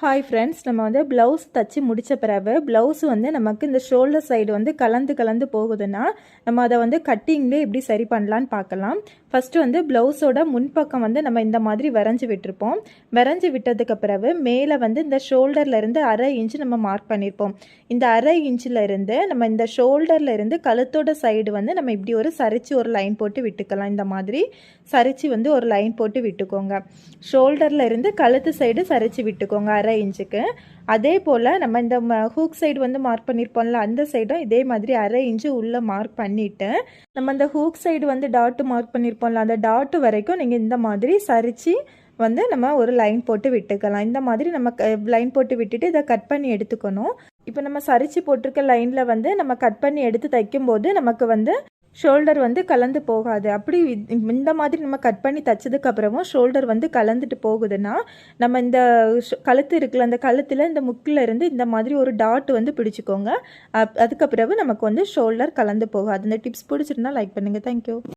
Hi friends நம்ம வந்து blouse தச்சு முடித்த பிறகு ப்ளவுஸ் வந்து நமக்கு இந்த ஷோல்டர் சைடு வந்து கலந்து கலந்து போகுதுன்னா நம்ம அதை வந்து கட்டிங்லேயே எப்படி சரி பண்ணலான்னு பார்க்கலாம். ஃபஸ்ட்டு வந்து ப்ளவுஸோட முன்பக்கம் வந்து நம்ம இந்த மாதிரி வரைஞ்சி விட்டுருப்போம். வரைஞ்சி விட்டதுக்கு பிறகு மேலே வந்து இந்த ஷோல்டர்லேருந்து அரை இன்ச்சு நம்ம மார்க் பண்ணியிருப்போம் இந்த அரை இன்ச்சில் இருந்து நம்ம இந்த ஷோல்டர்லேருந்து கழுத்தோட சைடு வந்து நம்ம இப்படி ஒரு சரிச்சு ஒரு லைன் போட்டு விட்டுக்கலாம். இந்த மாதிரி சரிச்சு வந்து ஒரு லைன் போட்டு விட்டுக்கோங்க. ஷோல்டர்லேருந்து கழுத்து சைடு சரிச்சு விட்டுக்கோங்க. அரை அரை இன்ச்சுக்கு. அதே போல் நம்ம இந்த ஹூக் சைடு வந்து மார்க் பண்ணியிருப்போம்ல அந்த சைடும் இதே மாதிரி அரை இன்ச்சு உள்ளே மார்க் பண்ணிவிட்டு நம்ம அந்த ஹூக் சைடு வந்து டாட்டு மார்க் பண்ணியிருப்போம்ல அந்த டாட்டு வரைக்கும் நீங்கள் இந்த மாதிரி சரித்து வந்து நம்ம ஒரு லைன் போட்டு விட்டுக்கலாம். இந்த மாதிரி நம்ம லைன் போட்டு விட்டுட்டு இதை கட் பண்ணி எடுத்துக்கணும். இப்போ நம்ம சரிச்சு போட்டிருக்க லைனில் வந்து நம்ம கட் பண்ணி எடுத்து தைக்கும்போது நமக்கு வந்து ஷோல்டர் வந்து கலந்து போகாது. அப்படி இந்த மாதிரி நம்ம கட் பண்ணி தைச்சதுக்கப்புறமும் ஷோல்டர் வந்து கலந்துட்டு போகுதுன்னா நம்ம இந்த கழுத்து இருக்குல்ல அந்த கழுத்தில் இந்த முக்கில் இருந்து இந்த மாதிரி ஒரு டாட் வந்து பிடிச்சிக்கோங்க. அதுக்கப்புறம் நமக்கு வந்து ஷோல்டர் கலந்து போகாது. இந்த டிப்ஸ் பிடிச்சிருந்தா லைக் பண்ணுங்கள் தேங்க்யூ